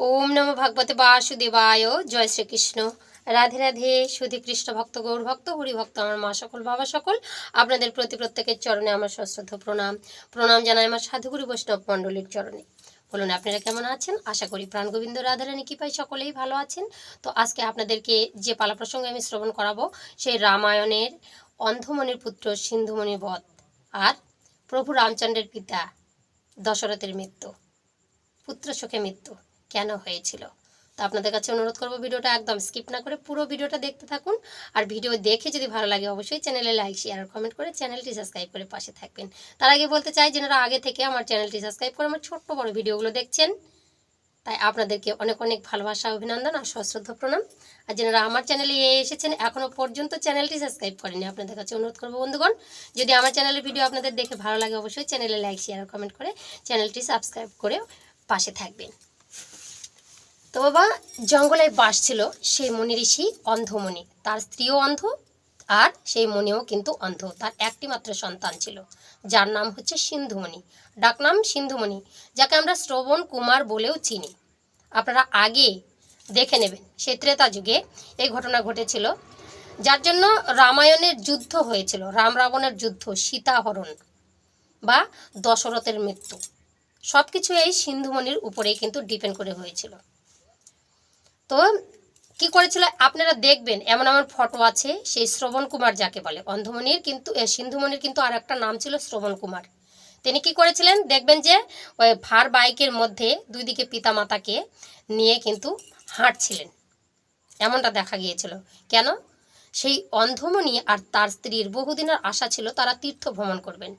ওম নম ভগবতে বাসুদেবায়। জয় শ্রীকৃষ্ণ। রাধে রাধে, সুধী কৃষ্ণ ভক্ত, গৌর ভক্ত, হরি ভক্ত, আমার মা সকল, বাবা সকল। আপনাদের প্রতি প্রত্যেকের চরণে আমার সশ্রদ্ধ প্রণাম। প্রণাম জানাই আমার সাধুগুরু বৈষ্ণব মণ্ডলীর চরণে। বলুন, আপনারা কেমন আছেন? আশা করি প্রাণ গোবিন্দ রাধারানী কৃপায় সকলেই ভালো আছেন। তো আজকে আপনাদেরকে যে পালা প্রসঙ্গে আমি শ্রবণ করাবো, সেই রামায়ণের অন্ধমণির পুত্র সিন্ধুমণির বধ আর প্রভু রামচন্দ্রের পিতা দশরথের মৃত্যু, পুত্র শোকে মৃত্যু। কেন হয়েছিল? তো আপনাদের কাছে অনুরোধ করব ভিডিওটা একদম স্কিপ না করে পুরো ভিডিওটা দেখতে থাকুন। আর ভিডিও দেখে যদি ভালো লাগে অবশ্যই চ্যানেলে লাইক শেয়ার আর কমেন্ট করে চ্যানেলটি সাবস্ক্রাইব করে পাশে থাকবেন। তার আগে বলতে চাই যেনারা আগে থেকে আমার চ্যানেলটি সাবস্ক্রাইব করে আমার ছোট্ট বড় ভিডিওগুলো দেখছেন, তাই আপনাদেরকে অনেক অনেক ভালোবাসা, অভিনন্দন আর সশ্রদ্ধ প্রণাম। আর যেনারা আমার চ্যানেলে এসেছেন এখনও পর্যন্ত চ্যানেলটি সাবস্ক্রাইব করেনি আপনাদের কাছে অনুরোধ করব বন্ধুগণ, যদি আমার চ্যানেলের ভিডিও আপনাদের দেখে ভালো লাগে অবশ্যই চ্যানেলে লাইক শেয়ার কমেন্ট করে চ্যানেলটি সাবস্ক্রাইব করে পাশে থাকবেন। তো বাবা জঙ্গলে বাস ছিল সেই মনি ঋষি অন্ধমণি তার স্ত্রীও অন্ধ আর সেই মনিও কিন্তু অন্ধ। তার একটি মাত্র সন্তান ছিল, যার নাম হচ্ছে সিন্ধুমণি। ডাকনাম সিন্ধুমণি, যাকে আমরা শ্রবণ কুমার বলেও চিনি। আপনারা আগে দেখে নেবেন সে ত্রেতা যুগে এই ঘটনা ঘটেছিল, যার জন্য রামায়ণের যুদ্ধ হয়েছিল, রাম রাবণের যুদ্ধ, সীতাহরণ বা দশরথের মৃত্যু। সব কিছু এই সিন্ধুমণির উপরেই কিন্তু ডিপেন্ড করে হয়েছিল। তো কি করেছিল? আপনারা দেখবেন, এমন এমন ফটো আছে, সেই শ্রবণ কুমার যাকে বলে, অন্ধমণির কিন্তু সিন্ধুমণির কিন্তু আর একটা নাম ছিল শ্রবণ কুমার। তিনি কি করেছিলেন? দেখবেন যে ওই ভার বাইকের মধ্যে দুই দিকে পিতা মাতাকে নিয়ে কিন্তু হাঁটছিলেন। এমনটা দেখা গিয়েছিল। কেন? সেই অন্ধমণি আর তার স্ত্রীর বহুদিনের আশা ছিল তারা তীর্থ ভ্রমণ করবেন।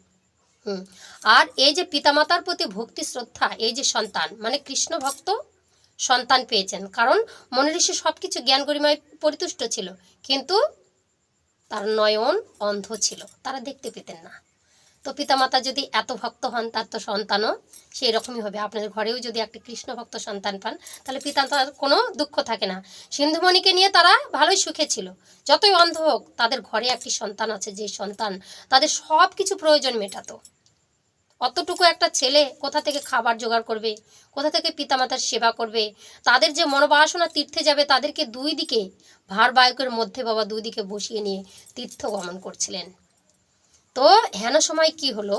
হুম। আর এই যে পিতামাতার প্রতি ভক্তি শ্রদ্ধা, এই যে সন্তান মানে কৃষ্ণ ভক্ত সন্তান পেয়েছেন। কারণ মনে ঋষি সব কিছু জ্ঞান গরিমায় পরিতুষ্ট ছিল, কিন্তু তার নয়ন অন্ধ ছিল, তারা দেখতে পেতেন না। তো পিতামাতা যদি এত ভক্ত হন, তার তো সন্তানও সেই রকমই হবে। আপনাদের ঘরেও যদি একটি কৃষ্ণ ভক্ত সন্তান পান, তাহলে পিতামাতার কোনো দুঃখ থাকে না। সিন্ধুমণিকে নিয়ে তারা ভালোই সুখে ছিল। যতই অন্ধ হোক, তাদের ঘরে একটি সন্তান আছে, যে সন্তান তাদের সব কিছু প্রয়োজন মেটাতো। অতটুকু একটা ছেলে কোথা থেকে খাবার জোগাড় করবে? কোথা থেকে পিতামাতার সেবা করবে? তাদের যে মনোবাসনা তীর্থে যাবে, তাদেরকে দুই দিকে, ভার বায়কের মধ্যে বাবা দুই দিকে বসিয়ে নিয়ে তীর্থ গমন করছিলেন। তো হেন সময় কি হলো?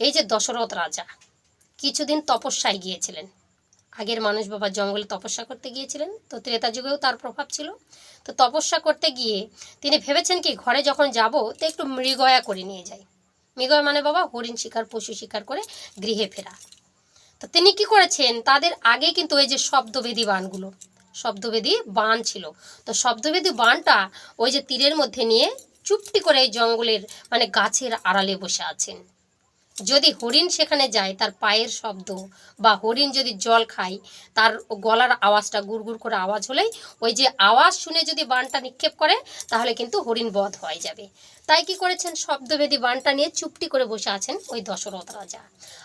এই যে দশরথ রাজা, কিছুদিন তপস্যায় গিয়েছিলেন। আগের মানুষ বাবা জঙ্গলে তপস্যা করতে গিয়েছিলেন, তো ত্রেতা যুগেও তার প্রভাব ছিল। তো তপস্যা করতে গিয়ে তিনি ভেবেছেন কি, ঘরে যখন যাব, তো একটু মৃগয়া করে নিয়ে যাই। মৃগয়া মানে বাবা হরিণ শিকার, পশু শিকার করে গৃহে ফেরা। তো তিনি কি করেছেন? তাদের আগে কিন্তু ওই যে শব্দবেদী বানগুলো শব্দবেদী বান ছিল। তো শব্দবেদী বানটা ওই যে তীরের মধ্যে নিয়ে চুপটি করে এই জঙ্গলের মানে গাছের আড়ালে বসে আছেন। যদি হরিণ সেখানে যায়, তার পায়ের শব্দ বা হরিণ যদি জল খায়, তার গলার আওয়াজটা গুড়গুড় করে আওয়াজ হলেই ওই যে আওয়াজ শুনে যদি বানটা নিক্ষেপ করে, তাহলে কিন্তু হরিণ বধ হয়ে যাবে। তাই কি করেছেন? শব্দভেদী বানটা নিয়ে চুপটি করে বসে আছেন ওই দশরথ রাজা।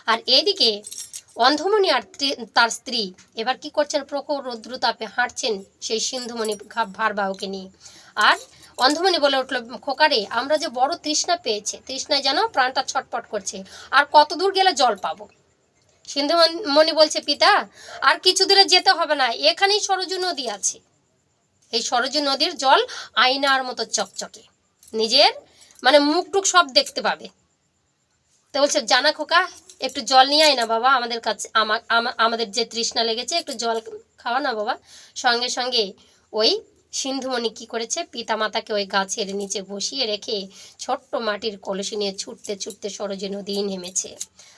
আর এদিকে অন্ধমণি আর তার স্ত্রী এবার কি করছেন? প্রখর রৌদ্রতাপে হাঁটছেন সেই সিন্ধুমণি ঘা- ভারবাহুকে নিয়ে। আর অন্ধমণি বলে উঠল, খোকারে, আমরা যে বড় তৃষ্ণা পেয়েছে, তৃষ্ণায় যেন প্রাণটা ছটপট করছে, আর কত দূর গেলে জল পাবো? সিন্ধুমণি বলছে, পিতা, আর কিছু দূরে যেতে হবে না, এখানেই সরজু নদী আছে। এই সরজু নদীর জল আয়নার মতো চকচকে। নিজের মানে মুখ টুক সব দেখতে পাবে। তো বলছে, জানা খোকা, একটু জল নিয়ে আয় না বাবা, আমাদের কাছে, আমা- আমা- আমাদের যে তৃষ্ণা লেগেছে, একটু জল খাওয়া না বাবা। সঙ্গে সঙ্গে ওই সিন্ধুমণি কি করেছে? পিতামাতাকে ওই গাছের নিচে বসিয়ে রেখে ছোট্ট মাটির কলসি নিয়ে ছুটতে ছুটতে সরজে নদী নেমেছে।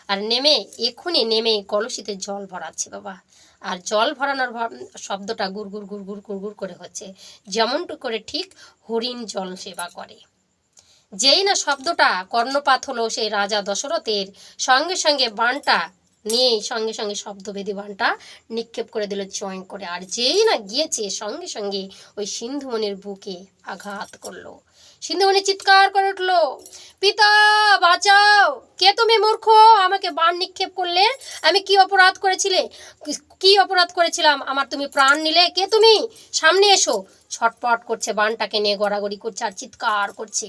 আর নেমে এক্ষুনি নেমে কলসিতে জল ভরাচ্ছে বাবা। আর জল ভরানোর শব্দটা গুড়গুড় গুড়গুড় গুড়গুড় করে হচ্ছে। যেমনটু করে ঠিক হরিণ জল সেবা করে। যেই না শব্দটা কর্ণপাত হলো সেই রাজা দশরথের সঙ্গে সঙ্গে বানটা নিয়ে সঙ্গে সঙ্গে শব্দভেদী বানটা নিক্ষেপ করে দিল চয়ং করে। আর যেই না গিয়েছে, সঙ্গে সঙ্গে ওই সিন্ধুমণির বুকে আঘাত করল। সিন্ধুমণি চিৎকার করে উঠল, পিতা, বাঁচাও! কে তুমি মূর্খ? আমাকে বান নিক্ষেপ করলে? আমি কি অপরাধ করেছিলে? কি অপরাধ করেছিলাম? আমার তুমি প্রাণ নিলে? কে তুমি? সামনে এসো! ছটপট করছে বানটাকে নিয়ে গড়াগড়ি করছে আর চিৎকার করছে।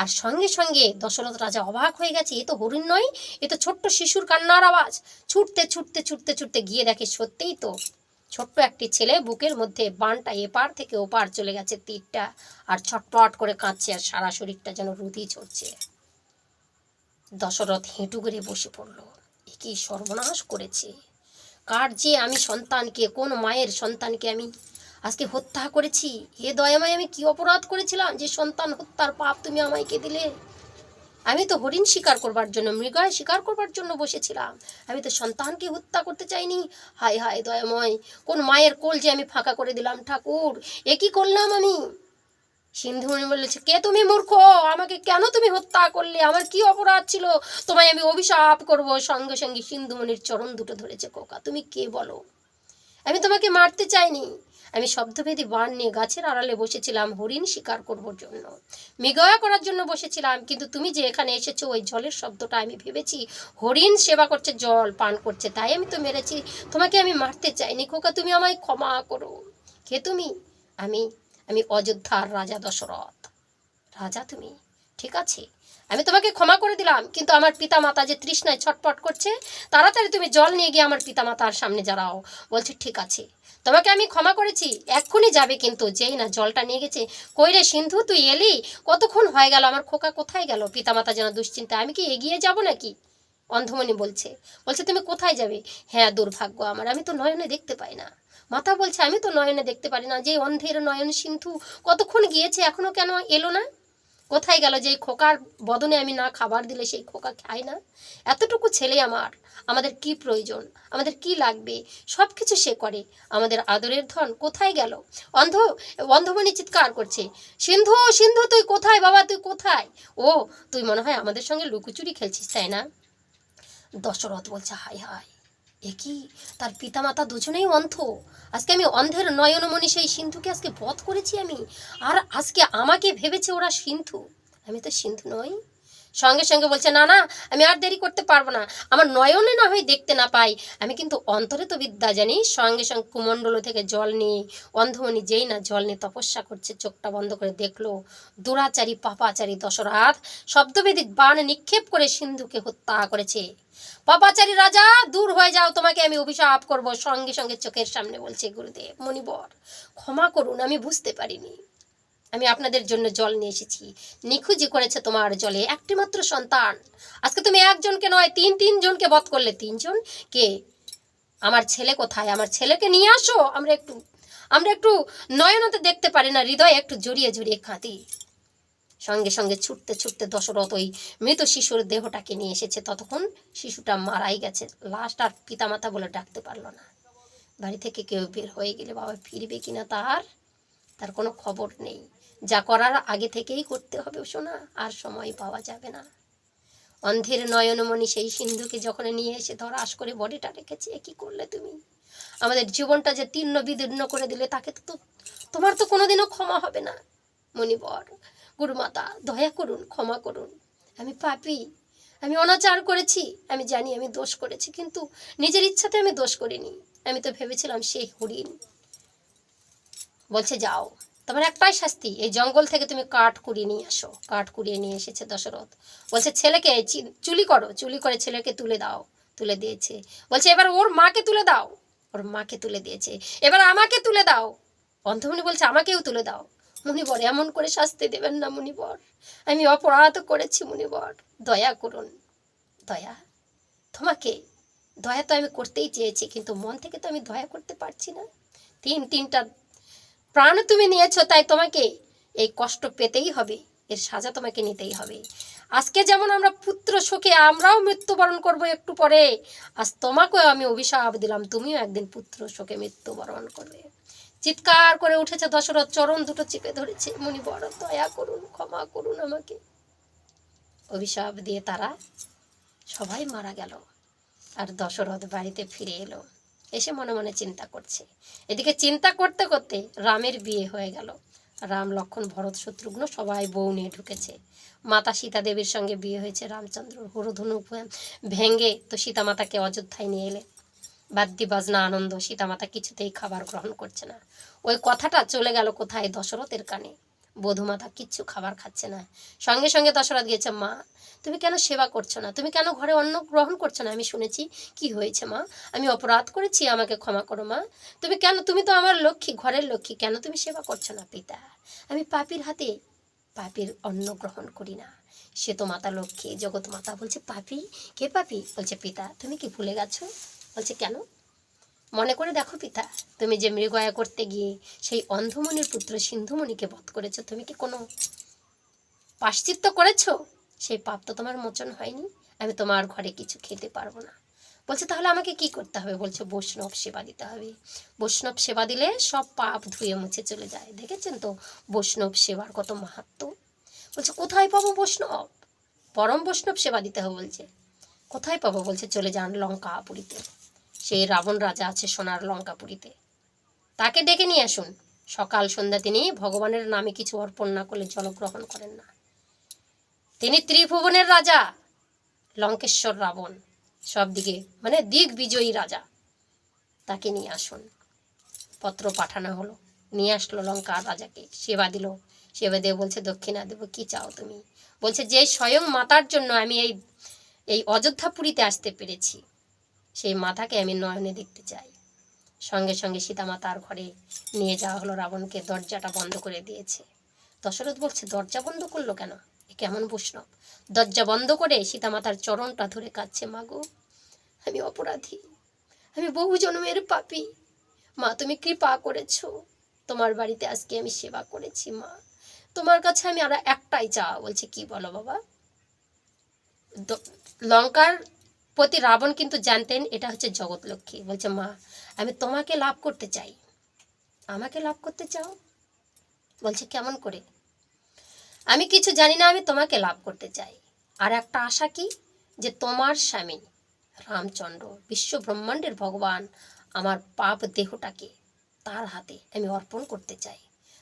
আর সঙ্গে সঙ্গে দশরথ রাজা অবাক হয়ে গেছে, এ তো হরিণ নয়, এ তো ছোট্ট শিশুর কান্নার আওয়াজ। ছুটতে ছুটতে ছুটতে ছুটতে গিয়ে দেখে সত্যিই তো ছোট্ট একটি ছেলে বুকের মধ্যে বানটা এপার থেকে ওপার চলে গেছে তীরটা আর ছটপট করে কাঁদছে আর সারা শরীরটা যেন রুদি চড়ছে দশরথ হেঁটু করে বসে পড়ল, এ কি সর্বনাশ করেছে? কার যে আমি সন্তানকে, কোন মায়ের সন্তানকে আমি আজকে হত্যা করেছি। হে দয়াময়, আমি কি অপরাধ করেছিলাম? যে সন্তান হত্যার পাপ তুমি আমায়কে দিলে? আমি তো হরিণ শিকার করবার জন্য মৃগয় শিকার করবার জন্য বসেছিলাম। আমি তো সন্তানকে হত্যা করতে চাইনি। হায় হায় দয়াময়, কোন মায়ের কোল যে আমি ফাঁকা করে দিলাম ঠাকুর? এ কি করলাম আমি? সিন্ধুমণি বলেছে কে তুমি মূর্খ? আমাকে কেন তুমি হত্যা করলে? আমার কি অপরাধ ছিল? তোমায় আমি অভিশাপ করব। সঙ্গে সঙ্গে সিন্ধুমণির চরণ দুটো ধরেছে কোকা তুমি কে বলো? আমি তোমাকে মারতে চাইনি। আমি শব্দভেদী বান নিয়ে গাছের আড়ালে বসেছিলাম, হরিণ শিকার করবার জন্য। মৃগয়া করার জন্য বসেছিলাম, কিন্তু তুমি যে এখানে এসেছ, ওই জলের শব্দটা আমি ভেবেছি হরিণ সেবা করছে, জল পান করছে, তাই আমি তো মেরেছি। তোমাকে আমি মারতে চাইনি, খোকা, তুমি আমায় ক্ষমা করো। কে তুমি? আমি আমি অযোধ্যার রাজা দশরথ। রাজা তুমি, ঠিক আছে? আমি তোমাকে ক্ষমা করে দিলাম, কিন্তু আমার পিতা মাতা যে তৃষ্ণায় ছটপট করছে, তাড়াতাড়ি তুমি জল নিয়ে গিয়ে আমার পিতা মাতার সামনে দাঁড়াও। বলছে, ঠিক আছে। তোমাকে আমি ক্ষমা করেছি, এক্ষুনি যাবে কিন্তু, যেই না জলটা নিয়ে গেছে। কইরে সিন্ধু, তুই এলি? কতক্ষণ হয়ে গেল? আমার খোকা কোথায় গেল? পিতামাতা যেন দুশ্চিন্তা, আমি কি এগিয়ে যাব নাকি? অন্ধমণি বলছে বলছে, তুমি কোথায় যাবে? হ্যাঁ দুর্ভাগ্য আমার, আমি তো নয়নে দেখতে পাই না। মাতা বলছে, আমি তো নয়নে দেখতে পারি না, যে অন্ধের নয়ন সিন্ধু, কতক্ষণ গিয়েছে, এখনও কেন এলো না? কোথায় গেল? যে খোকার বদনে আমি না খাবার দিলে সেই খোকা খায় না? এতটুকু ছেলে আমার। আমাদের কি প্রয়োজন? আমাদের কি লাগবে? সব কিছু সে করে। আমাদের আদরের ধন কোথায় গেল? অন্ধ, অন্ধমণি চিৎকার করছে, সিন্ধু সিন্ধু, তুই কোথায় বাবা? তুই কোথায়? ও, তুই মনে হয় আমাদের সঙ্গে লুকোচুরি খেলছিস, তাই না? দশরথ বলছে হাই হাই এ তার তার পিতামাতা দুজনেই অন্ধ। আজকে আমি অন্ধের নয়নমণি সেই সিন্ধুকে আজকে বধ করেছি আমি। আর আজকে আমাকে ভেবেছে ওরা সিন্ধু। আমি তো সিন্ধু নই। সঙ্গে সঙ্গে বলছে, না না, আমি আর দেরি করতে পারব না। আমার নয়নে না হয় দেখতে না পাই। আমি কিন্তু অন্তরে তো বিদ্যা জানি। সঙ্গে সঙ্গে কুমণ্ডল থেকে জল নিয়ে, অন্ধমণি যেই না জল নিয়ে তপস্যা করছে, চোখটা বন্ধ করে দেখল, দুরাচারী, পাপাচারী দশরথ শব্দবেদিক বাণ নিক্ষেপ করে সিন্ধুকে হত্যা করেছে। পাপাচারী রাজা, দূর হয়ে যাও, তোমাকে আমি অভিশাপ করব। সঙ্গে সঙ্গে চোখের সামনে বলছে, গুরুদেব, মণিবর, ক্ষমা করুন, আমি বুঝতে পারিনি। আমি আপনাদের জন্য জল নিয়ে এসেছি। নিখুঁজি করেছে তোমার জলে একটি মাত্র সন্তান। আজকে তুমি একজনকে নয়, তিন, তিনজনকে বধ করলে। তিনজন? কে? আমার ছেলে কোথায়? আমার ছেলেকে নিয়ে আসো। আমরা একটু আমরা একটু নয়নতে দেখতে পারি না, হৃদয়ে একটু জড়িয়ে জড়িয়ে কাঁদি। সঙ্গে সঙ্গে ছুটতে ছুটতে দশরথ ওই মৃত শিশুর দেহটাকে নিয়ে এসেছে। ততক্ষণ শিশুটা মারাই গেছে। লাস্ট আর পিতামাতা বলে ডাকতে পারল না। বাড়ি থেকে কেউ বের হয়ে গেলে বাবা ফিরবে কিনা তার তার কোনো খবর নেই। যা করার আগে থেকেই করতে হবে শোনা আর সময় পাওয়া যাবে না। অন্ধের নয়নমণি সেই সিন্ধুকে যখন নিয়ে এসে ধরাস করে বডিটা রেখেছে কি করলে তুমি? আমাদের জীবনটা যে তীর্ণ বিদীর্ণ করে দিলে, তাকে তো তোমার তো কোনোদিনও ক্ষমা হবে না। মণিবর, গুরুমাতা, দয়া করুন, ক্ষমা করুন। আমি পাপি, আমি অনাচার করেছি, আমি জানি আমি দোষ করেছি, কিন্তু নিজের ইচ্ছাতে আমি দোষ করিনি। আমি তো ভেবেছিলাম সেই হরিণ। বলছে, যাও। তোমার একটাই শাস্তি, এই জঙ্গল থেকে তুমি কাঠ কুড়িয়ে নিয়ে আসো, কাঠ কুড়িয়ে নিয়ে এসেছে দশরথ। বলছে, ছেলেকে চুলি করো, চুলি করে ছেলেকে তুলে দাও, তুলে দিয়েছে। বলছে, এবার ওর মাকে তুলে দাও। ওর মাকে তুলে দিয়েছে। এবার আমাকে তুলে দাও। অন্ধমণি বলছে, আমাকেও তুলে দাও। মুনিবর, এমন করে শাস্তি দেবেন না মুনিবর। আমি অপরাধ করেছি মুনিবর। দয়া করুন, দয়া। তোমাকে দয়া তো আমি করতেই চেয়েছি, কিন্তু মন থেকে তো আমি দয়া করতে পারছি না। তিন, তিনটা প্রাণ তুমি নিয়েছো তাই তোমাকে এই কষ্ট পেতেই হবে, এর সাজা তোমাকে নিতেই হবে। আজকে যেমন আমরা পুত্র শোকে আমরাও মৃত্যুবরণ করব একটু পরে, আজ তোমাকেও আমি অভিশাপ দিলাম, তুমিও একদিন পুত্র শোকে মৃত্যুবরণ করবে। চিৎকার করে উঠেছে দশরথ, চরণ দুটো চেপে ধরেছে মুনি বড় দয়া করুন, ক্ষমা করুন আমাকে। অভিশাপ দিয়ে তারা সবাই মারা গেল, আর দশরথ বাড়িতে ফিরে এলো। এসে মনে মনে চিন্তা করছে। এদিকে চিন্তা করতে করতে রামের বিয়ে হয়ে গেল। রাম, লক্ষণ, ভরত, শত্রুঘ্ন সবাই বউ নিয়ে ঢুকেছে। মাতা সীতা দেবীর সঙ্গে বিয়ে হয়েছে। রামচন্দ্র হরধনু ভেঙ্গে তো সীতা মাতাকে অযোধ্যায় নিয়ে এলে। বাদ্যি বাজনা, আনন্দ, সীতামাতা কিছুতেই খাবার গ্রহণ করছে না। ওই কথাটা চলে গেল কোথায়? দশরথের কানে। বধুমাতা কিচ্ছু খাবার খাচ্ছে না। সঙ্গে সঙ্গে দশরথ গিয়েছে, মা তুমি কেন সেবা করছ না? তুমি কেন ঘরে অন্ন গ্রহণ করছ না? আমি শুনেছি। কি হয়েছে, মা? আমি অপরাধ করেছি? আমাকে ক্ষমা করো, মা। তুমি কেন, তুমি তো আমার লক্ষ্মী, ঘরের লক্ষ্মী। কেন তুমি সেবা করছ না, পিতা? আমি পাপির হাতে পাপির অন্ন গ্রহণ করি না। সে তো মাতা লক্ষ্মী, জগৎ মাতা। বলছে, পাপি? কে পাপি? বলছে, পিতা। তুমি কি ভুলে গেছো? বলছে, কেন? মনে করে দেখো, পিতা, তুমি যে মৃগয়া করতে গিয়ে সেই অন্ধমণির পুত্র সিন্ধুমণিকে বধ করেছ, তুমি কি কোনো পাশ্চিত্য করেছ? সেই পাপ তো তোমার মোচন হয়নি, আমি তোমার ঘরে কিছু খেতে পারব না। বলছে, তাহলে আমাকে কি করতে হবে? বলছে, বৈষ্ণব সেবা দিতে হবে। বৈষ্ণব সেবা দিলে সব পাপ ধুয়ে মুছে চলে যায়, দেখেছেন তো? বৈষ্ণব সেবার কত মাহাত্ম। বলছে, কোথায় পাবো বৈষ্ণব? পরম বৈষ্ণব সেবা দিতে হবে। বলছে, কোথায় পাবো? বলছে, চলে যান লঙ্কাপুরীতে। সেই রাবণ রাজা আছে সোনার লঙ্কাপুরীতে। তাকে ডেকে নিয়ে আসুন। সকাল সন্ধ্যা তিনি ভগবানের নামে কিছু অর্পণ না করলে জলগ্রহণ করেন না। তিনি ত্রিভুবনের রাজা, লঙ্কেশ্বর রাবণ, সব দিকে মানে দিক বিজয়ী রাজা। তাকে নিয়ে আসুন। পত্র পাঠানো হলো। নিয়ে আসলো লঙ্কার রাজাকে। সেবা দিল। সেবা দিয়ে বলছে, দক্ষিণা দেব, কি চাও তুমি? বলছে, যে স্বয়ং মাতার জন্য আমি এই এই অযোধ্যাপুরীতে আসতে পেরেছি। সেই মাতাকে আমি নয়নে দেখতে চাই। সঙ্গে সঙ্গে সীতামাতার ঘরে নিয়ে যাওয়া হলো রাবণকে। দরজাটা বন্ধ করে দিয়েছে। দশরথ বলছে, দরজা বন্ধ করল কেন? কেমন বৈষ্ণব দরজা বন্ধ করে সীতামাতার চরণটা ধরে কাঁদছে মাগো আমি অপরাধী। আমি বহু জন্মের পাপি। মা, তুমি কৃপা করেছ। তোমার বাড়িতে আজকে আমি সেবা করেছি, মা। তোমার কাছে আমি আর একটাই চাওয়া। বলছে, কি বলো বাবা? লঙ্কার প্রতি রাবণ কিন্তু জানতেন এটা হচ্ছে জগৎ লক্ষ্মী বলছে, মা, আমি তোমাকে লাভ করতে চাই। আমাকে লাভ করতে চাও? বলছে, কেমন করে? আমি কিছু জানি না, আমি তোমাকে লাভ করতে চাই। আর একটা আশা কি? যে তোমার স্বামী রামচন্দ্র বিশ্ব ব্রহ্মাণ্ডের ভগবান আমার পাপ দেহটাকে তার হাতে আমি অর্পণ করতে চাই।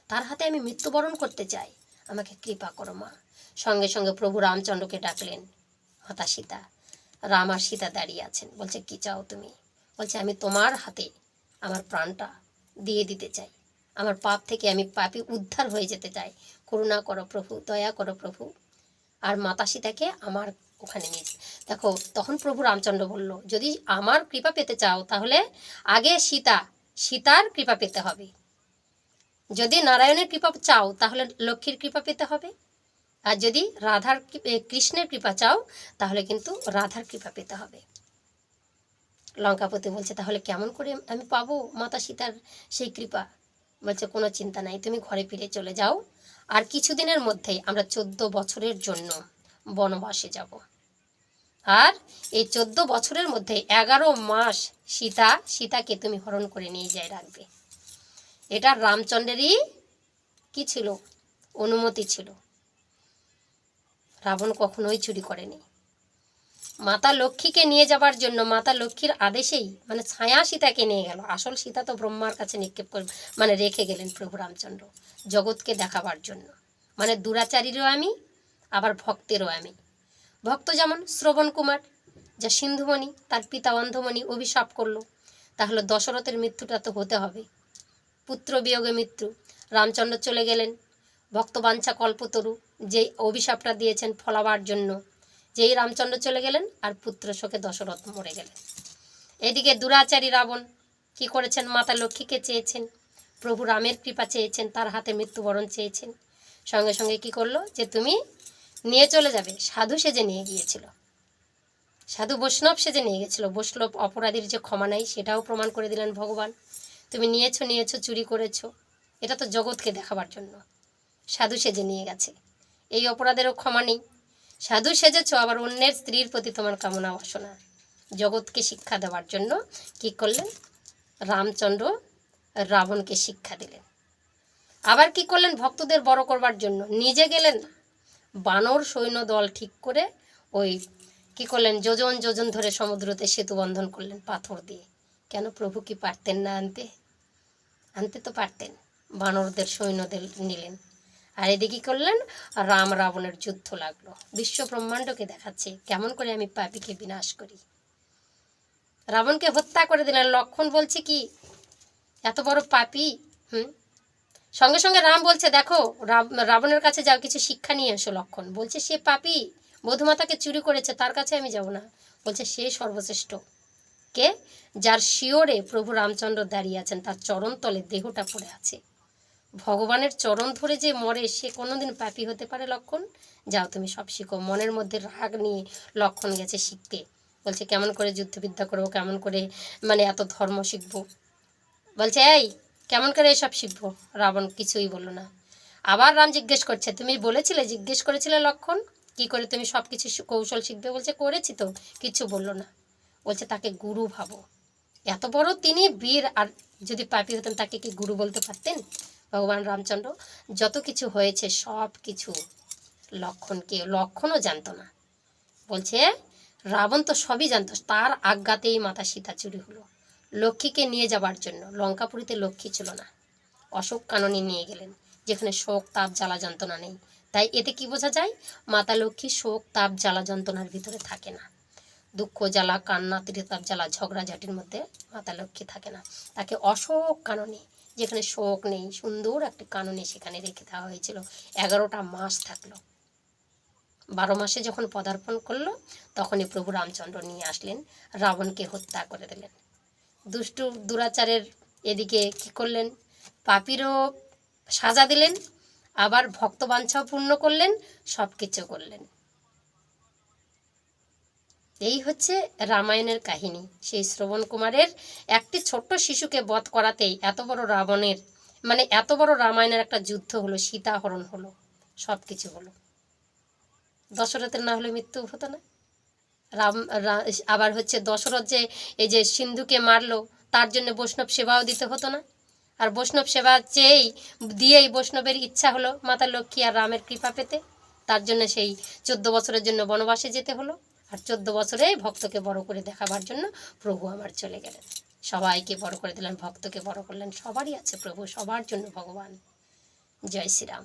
তার হাতে আমি মৃত্যুবরণ করতে চাই। আমাকে কৃপা করো মা। সঙ্গে সঙ্গে প্রভু রামচন্দ্রকে ডাকলেন, মাতা সীতা, রাম আর সীতা দাঁড়িয়ে আছেন। বলছে, কি চাও তুমি? বলছে, আমি তোমার হাতে আমার প্রাণটা দিয়ে দিতে চাই। আমার পাপ থেকে আমি পাপি উদ্ধার হয়ে যেতে চাই। করুণা করো প্রভু, দয়া করো প্রভু। আর মাতা সীতাকে আমার ওখানে নিয়ে দেখো, তখন প্রভু রামচন্দ্র বলল, যদি আমার কৃপা পেতে চাও, তাহলে আগে সীতা, সীতার কৃপা পেতে হবে। যদি নারায়ণের কৃপা চাও, তাহলে লক্ষ্মীর কৃপা পেতে হবে। আর যদি রাধার কৃষ্ণের কৃপা চাও, তাহলে কিন্তু রাধার কৃপা পেতে হবে। লঙ্কাপতি বলছে, তাহলে কেমন করে আমি পাবো মাতা সীতার সেই কৃপা? বলছে কোনো চিন্তা নাই, তুমি ঘরে ফিরে চলে যাও। আর কিছুদিনের মধ্যেই আমরা চোদ্দ বছরের জন্য বনবাসে যাব। আর এই চোদ্দ বছরের মধ্যে এগারো মাস সীতা, সীতাকে তুমি হরণ করে নিয়ে যায় রাখবে। এটা রামচন্দ্রেরই কি ছিল? অনুমতি ছিল। রাবণ কখনোই চুরি করেনি। মাতা লক্ষ্মীকে নিয়ে যাবার জন্য মাতা লক্ষ্মীর আদেশেই মানে ছায়া সীতাকে নিয়ে গেল। আসল সীতা তো ব্রহ্মার কাছে নিক্ষেপ করে মানে রেখে গেলেন প্রভু রামচন্দ্র জগৎকে দেখাবার জন্য। মানে দুরাচারীরও আমি, আবার ভক্তেরও আমি। ভক্ত যেমন শ্রবণ কুমার, যা সিন্ধুমণি, তার পিতা অন্ধমণি অভিশাপ করল, তাহলে দশরথের মৃত্যুটা তো হতে হবে। পুত্র বিয়োগে মৃত্যু, রামচন্দ্র চলে গেলেন। ভক্তবাঞ্ছা কল্পতরু, যেই অভিশাপটা দিয়েছেন ফলাবার জন্য যেই রামচন্দ্র চলে গেলেন আর পুত্র শোকে দশরথ মরে গেলেন। এদিকে দুরাচারী রাবণ কি করেছেন? মাতা লক্ষ্মীকে চেয়েছেন, প্রভু রামের কৃপা চেয়েছেন, তার হাতে মৃত্যুবরণ চেয়েছেন। সঙ্গে সঙ্গে কি করল? যে তুমি নিয়ে চলে যাবে, সাধু সেজে নিয়ে গিয়েছিল। সাধু বৈষ্ণব সেজে নিয়ে গেছিল বৈষ্ণব অপরাধীর যে ক্ষমা নাই সেটাও প্রমাণ করে দিলেন ভগবান। তুমি নিয়েছো নিয়েছো, চুরি করেছ, এটা তো জগৎকে দেখাবার জন্য। সাধু সেজে নিয়ে গেছে, এই অপরাধেরও ক্ষমা নেই। সাধু সেজেছ, আবার অন্যের স্ত্রীর প্রতি তোমার কামনা বাসনা। জগৎকে শিক্ষা দেওয়ার জন্য কি করলেন? রামচন্দ্র রাবণকে শিক্ষা দিলেন। আবার কি করলেন? ভক্তদের বড় করবার জন্য। নিজে গেলেন, বানর সৈন্য দল ঠিক করে ওই কি করলেন? যোজন যোজন ধরে সমুদ্রতে সেতু বন্ধন করলেন পাথর দিয়ে। কেন প্রভু কি পারতেন না আনতে? আনতে তো পারতেন। বানরদের, সৈন্যদের নিলেন। আর এদিকে করলেন, রাম রাবণের যুদ্ধ লাগল। বিশ্ব ব্রহ্মাণ্ডকে দেখাচ্ছে, কেমন করে আমি পাপিকে বিনাশ করি। রাবণকে হত্যা করে দিলেন, লক্ষণ বলছে কি? এত বড় পাপি, হুম? সঙ্গে সঙ্গে রাম বলছে, দেখো, রাব- রাবণের কাছে যাও, কিছু শিক্ষা নিয়ে এসো, লক্ষণ। বলছে, সে পাপি বধুমাতাকে চুরি করেছে, তার কাছে আমি যাব না। বলছে, সে সর্বশ্রেষ্ঠ। কে? যার শিওরে প্রভু রামচন্দ্র দাঁড়িয়ে আছেন, তার চরণ তলে দেহটা পড়ে আছে। ভগবানের চরণ ধরে যে মরে, সে কোনোদিন পাপী হতে পারে লক্ষণ? যাও তুমি সব শিখো। মনের মধ্যে রাগ নিয়ে লক্ষণ গেছে শিখতে। বলছে, কেমন করে যুদ্ধবিদ্যা করব? কেমন করে মানে এত ধর্ম শিখব? বলছে, এই, কেমন করে এসব শিখব? রাবণ কিছুই বলল না। আবার রাম জিজ্ঞেস করছে, তুমি বলেছিলে, জিজ্ঞেস করেছিলে লক্ষণ? কি করে তুমি সব কিছু কৌশল শিখবে? বলছে, করেছি তো, কিছু বলল না। বলছে, তাকে গুরু ভাবো। এত বড় তিনি বীর, আর যদি পাপি হতেন, তাকে কি গুরু বলতে পারতেন? ভগবান রামচন্দ্র, যত কিছু হয়েছে, সব কিছু লক্ষণকে, লক্ষণও জানতো না। বলছে, রাবণ তো সবই জানতো, তার আজ্ঞাতেই মাতা সীতা চুরি হলো। লক্ষ্মীকে নিয়ে যাবার জন্য, লঙ্কাপুরীতে লক্ষ্মী ছিল না। অশোক কাননে নিয়ে গেলেন, যেখানে শোক, তাপ, জ্বালা যন্ত্রণা নেই। তাই এতে কি বোঝা যায়? মাতা লক্ষ্মী শোক, তাপ, জ্বালা যন্ত্রণার ভিতরে থাকে না। দুঃখ, জ্বালা, কান্না তীরতাপ জ্বালা, ঝগড়াঝাটির মধ্যে মাতা লক্ষ্মী থাকে না। তাকে অশোক কাননে যেখানে শোক নেই, সুন্দর একটি কাননে সেখানে রেখে দেওয়া হয়েছিল। এগারোটা মাস থাকল। বারো মাসে যখন পদার্পণ করল, তখনই প্রভু রামচন্দ্র নিয়ে আসলেন, রাবণকে হত্যা করে দিলেন। দুষ্টু দুরাচারের এদিকে কি করলেন? পাপিরও সাজা দিলেন, আবার ভক্তবাঞ্ছাও পূর্ণ করলেন সব কিছু করলেন। এই হচ্ছে রামায়ণের কাহিনী। সেই শ্রবণ কুমারের একটি ছোট্ট শিশুকে বধ করাতেই এত বড় রাবণের মানে এত বড় রামায়ণের একটা যুদ্ধ হলো, সীতাহরণ হলো সব কিছু হলো। দশরথের না হলে মৃত্যু হতো না। রাম আবার হচ্ছে দশরথ যে, এই যে সিন্ধুকে মারলো, তার জন্য বৈষ্ণব সেবাও দিতে হতো না। আর বৈষ্ণব সেবা চেয়েই, দিয়েই বৈষ্ণবের ইচ্ছা হলো, মাতা লক্ষ্মী আর রামের কৃপা পেতে। তার জন্য সেই চোদ্দ বছরের জন্য বনবাসে যেতে হলো। আর চোদ্দ বছরে ভক্তকে বড় করে দেখাবার জন্য প্রভু আমার চলে গেলেন। সবাইকে বড় করে দিলেন, ভক্তকে বড় করলেন, সবারই আছে প্রভু, সবার জন্য ভগবান। জয় শ্রীরাম।